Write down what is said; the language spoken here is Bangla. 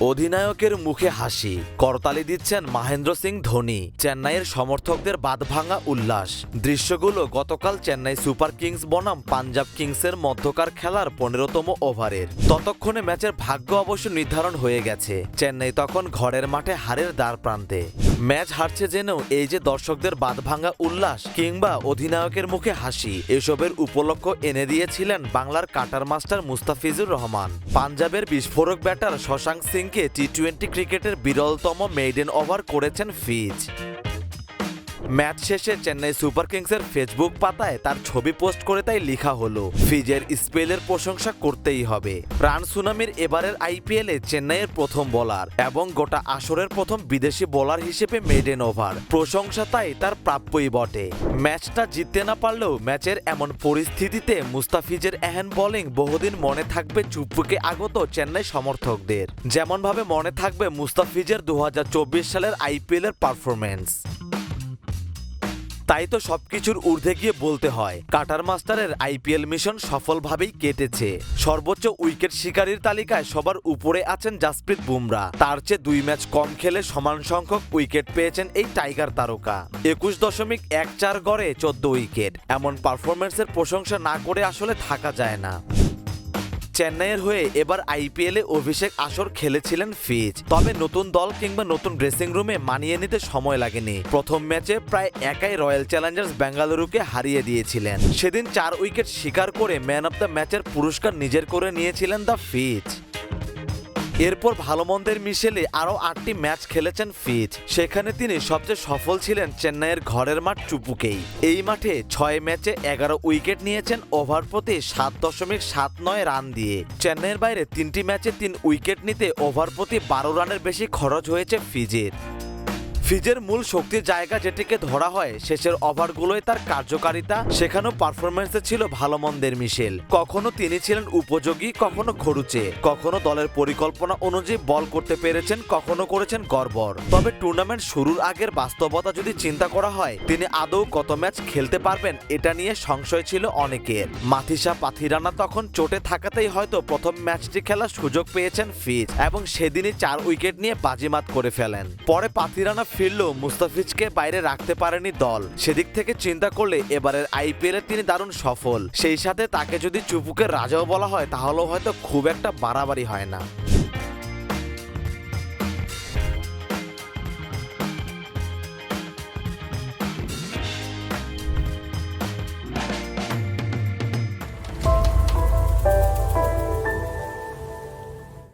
অধিনায়কের মুখে হাসি। করতালি দিচ্ছেন মহেন্দ্র সিং ধোনি। চেন্নাইয়ের সমর্থকদের বাঁধভাঙা উল্লাস। দৃশ্যগুলো গতকাল চেন্নাই সুপার কিংস বনাম পাঞ্জাব কিংসের মধ্যকার খেলার পনেরোতম ওভারের। ততক্ষণে ম্যাচের ভাগ্য অবশ্য নির্ধারণ হয়ে গেছে। চেন্নাই তখন ঘরের মাঠে হারের দ্বার প্রান্তে। ম্যাচ হারছে জেনেও এই যে দর্শকদের বাঁধভাঙা উল্লাস কিংবা অধিনায়কের মুখে হাসি, এসবের উপলক্ষ এনে দিয়েছিলেন বাংলার কাটার মাস্টার মুস্তাফিজুর রহমান। পাঞ্জাবের বিস্ফোরক ব্যাটার শশাঙ্ক সিংকে টি টোয়েন্টি ক্রিকেটের বিরলতম মেইডেন ওভার করেছেন ফিজ। ম্যাচ শেষে চেন্নাই সুপার কিংসের ফেসবুক পাতায় তার ছবি পোস্ট করে তাই লেখা হলো, ফিজের স্পেলের প্রশংসা করতেই হবে। রান সুনামির এবারের আইপিএলে চেন্নাইয়ের প্রথম বোলার এবং গোটা আসরের প্রথম বিদেশি বোলার হিসেবে মেডেন ওভার প্রশংসা তাই তার প্রাপ্যই বটে। ম্যাচটা জিততে না পারলেও ম্যাচের এমন পরিস্থিতিতে মুস্তাফিজের এহেন বোলিং বহুদিন মনে থাকবে চুপকে আগত চেন্নাই সমর্থকদের। যেমনভাবে মনে থাকবে মুস্তাফিজের দু হাজার চব্বিশ সালের আইপিএলের পারফরমেন্স তাই তো সবকিছুর ঊর্ধ্বে গিয়ে বলতে হয়, কাটার মাস্টারের আইপিএল মিশন সফলভাবেই কেটেছে। সর্বোচ্চ উইকেট শিকারীর তালিকায় সবার উপরে আছেন জাসপ্রীত বুমরা। তার চেয়ে দুই ম্যাচ কম খেলে সমান সংখ্যক উইকেট পেয়েছেন এই টাইগার তারকা। একুশ দশমিক এক চার গড়ে চোদ্দ উইকেট। এমন পারফরমেন্সের প্রশংসা না করে আসলে থাকা যায় না। চেন্নাইয়ের হয়ে এবার আইপিএলে অভিষেক আসর খেলেছিলেন ফিজ। তবে নতুন দল কিংবা নতুন ড্রেসিং রুমে মানিয়ে নিতে সময় লাগেনি। প্রথম ম্যাচে প্রায় একাই রয়্যাল চ্যালেঞ্জার্স বেঙ্গালুরুকে হারিয়ে দিয়েছিলেন। সেদিন চার উইকেট শিকার করে ম্যান অব দ্য ম্যাচের পুরস্কার নিজের করে নিয়েছিলেন দ্য ফিজ এরপর ভালো মন্দের মিশেলে আরও আটটি ম্যাচ খেলেছেন ফিজ। সেখানে তিনি সবচেয়ে সফল ছিলেন চেন্নাইয়ের ঘরের মাঠ চুপুকেই। এই মাঠে ছয় ম্যাচে এগারো উইকেট নিয়েছেন ওভার প্রতি সাত দশমিক সাত নয় রান দিয়ে। চেন্নাইয়ের বাইরে তিনটি ম্যাচে তিন উইকেট নিতে ওভার প্রতি বারো রানের বেশি খরচ হয়েছে ফিজের। ফিজের মূল শক্তির জায়গা যেটিকে ধরা হয়, শেষের ওভারগুলোয় তার কার্যকারিতা, সেখানেও পারফরমেন্সে ছিল ভালো মন্দের মিশেল। কখনো তিনি ছিলেন উপযোগী, কখনো খরুচে। কখনো দলের পরিকল্পনা অনুযায়ী বল করতে পেরেছেন, কখনো করেছেন গড়বড়। তবে টুর্নামেন্ট শুরুর আগের বাস্তবতা যদি চিন্তা করা হয়, তিনি আদৌ কত ম্যাচ খেলতে পারবেন, এটা নিয়ে সংশয় ছিল অনেকের। মাথিসা পাথিরানা তখন চোটে থাকাতেই হয়তো প্রথম ম্যাচটি খেলার সুযোগ পেয়েছেন ফিজ এবং সেদিনই চার উইকেট নিয়ে বাজিমাত করে ফেলেন। পরে পাথিরানা ফিরলেও মুস্তাফিজকে বাইরে রাখতে পারেনি দল। সেদিক থেকে চিন্তা করলে এবারের আইপিএলে তিনি দারুণ সফল। সেই সাথে তাকে যদি চুপুকের রাজাও বলা হয়, তাহলেও হয়তো খুব একটা বাড়াবাড়ি হয় না।